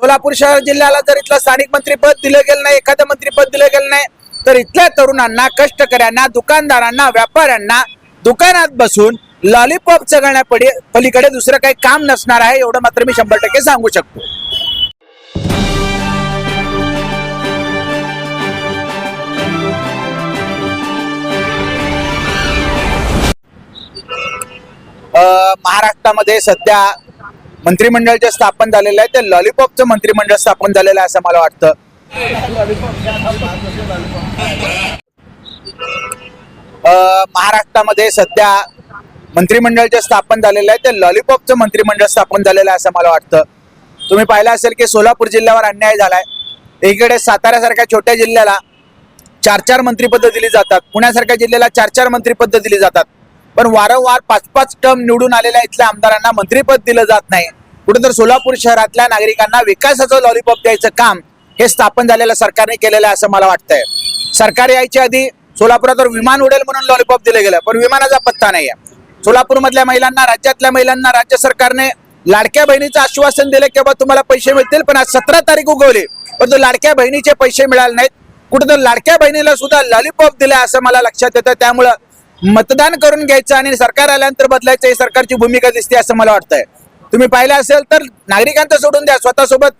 सोलापूर शहर जिल्ह्याला जर इथलं स्थानिक मंत्रीपद दिलं गेलं नाही एखादं मंत्रीपद दिलं गेलं नाही तर इथल्या तरुणांना कष्टकऱ्यांना दुकानदारांना व्यापाऱ्यांना दुकानात बसून लॉलीपॉप चगळण्या पलीकडे दुसरं काही काम नसणार आहे एवढं मात्र मी शंभर टक्के सांगू शकतो. महाराष्ट्रामध्ये सध्या मंत्रिमंडळ जे स्थापन झालेलं आहे ते लॉलीपॉपचं मंत्रिमंडळ स्थापन झालेलं आहे असं मला वाटतं. महाराष्ट्रामध्ये सध्या मंत्रिमंडळ जे स्थापन झालेलं आहे ते लॉलीपॉपचं मंत्रिमंडळ स्थापन झालेलं आहे असं मला वाटतं. तुम्ही पाहिलं असेल की सोलापूर जिल्ह्यावर अन्याय झालाय. एकीकडे साताऱ्यासारख्या छोट्या जिल्ह्याला चार चार मंत्रिपद दिली जातात. पुण्यासारख्या जिल्ह्याला चार चार मंत्रिपद दिली जातात. पण वारंवार पाच पाच टर्म निवडून आलेल्या इथल्या आमदारांना मंत्रीपद दिलं जात नाही. कुठं तर सोलापूर शहरातल्या नागरिकांना विकासाचं लॉलीपॉप द्यायचं काम हे स्थापन झालेलं सरकारने केलेलं आहे असं मला वाटतंय. सरकार यायच्या आधी सोलापुरात विमान उडेल म्हणून लॉलीपॉप दिलं गेलं पण विमानाचा पत्ता नाही आहे सोलापूरमधल्या महिलांना राज्यातल्या महिलांना राज्य सरकारने लाडक्या बहिणीचं आश्वासन दिलं की बाबा तुम्हाला पैसे मिळतील पण आज सतरा तारीख उगवली परंतु लाडक्या बहिणीचे पैसे मिळाले नाहीत. कुठं तर लाडक्या बहिणीला सुद्धा लॉलीपॉप दिले असं मला लक्षात येतं त्यामुळं मतदान करून घ्यायचं आणि सरकार आल्यानंतर बदलायचं ही सरकारची भूमिका दिसते असं मला वाटतंय. तुम्ही पाहिलं असेल तर नागरिकांचं सोडून द्या. स्वतःसोबत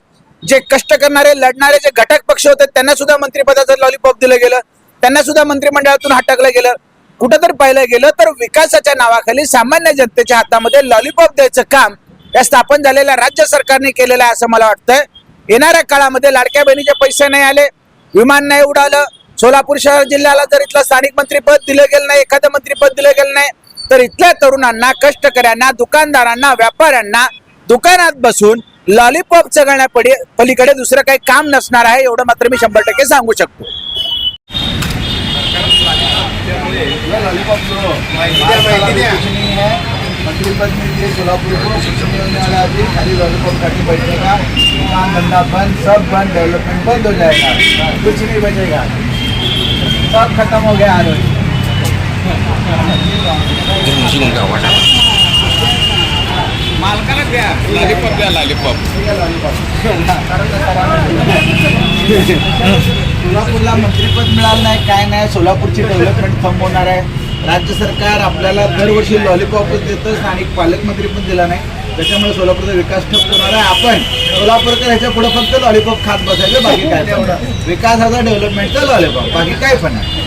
जे कष्ट करणारे लढणारे जे घटक पक्ष होते त्यांना सुद्धा मंत्रिपदाचं लॉलीपॉप दिलं गेलं. त्यांना सुद्धा मंत्रिमंडळातून हटकलं गेलं. कुठं तर पाहिलं गेलं तर विकासाच्या नावाखाली सामान्य जनतेच्या हातामध्ये लॉलीपॉप द्यायचं काम या स्थापन झालेल्या राज्य सरकारने केलेलं आहे असं मला वाटतंय. येणाऱ्या काळामध्ये लाडक्या बहिणीचे पैसे नाही आले विमान नाही उडालं सोलापूर शहर जिल्ह्याला जर इथलं स्थानिक मंत्रीपद दिलं गेलं नाही एखादं मंत्रीपद दिलं गेलं नाही तर इथल्या तरुणांना कष्टकऱ्यांना दुकानदारांना व्यापाऱ्यांना दुकानात बसून लॉलीपॉप चगळण्या पलीकडे दुसरं काही काम नसणार आहे एवढं मात्र मी शंभर टक्के सांगू शकतो. मंत्रिपद मिलती सोलापुर को शिक्षण वाला खाली लॉलीपॉप बैठेगा धंधा बंद सब बंद डेवलपमेंट बंद हो जाएगा कुछ नहीं बचेगा सब खत्म हो गया आज। मालकाला द्या लॉलीपॉप द्या लॉलीपॉप सोलापूरला मंत्रिपद मिळालं नाही काय नाही सोलापूरची डेव्हलपमेंट थांबवणार आहे. राज्य सरकार आपल्याला दरवर्षी लॉलीपॉपच देतं स्थानिक पालकमंत्री पण दिला नाही. त्याच्यामुळे सोलापूरचा विकास ठप्प होणार आहे. आपण सोलापूरकर ह्याच्या पुढे फक्त लॉलीपॉप खात बसायचं बाकी काय. विकासाचा डेव्हलपमेंटचा लॉलीपॉप बाकी काय पण नाही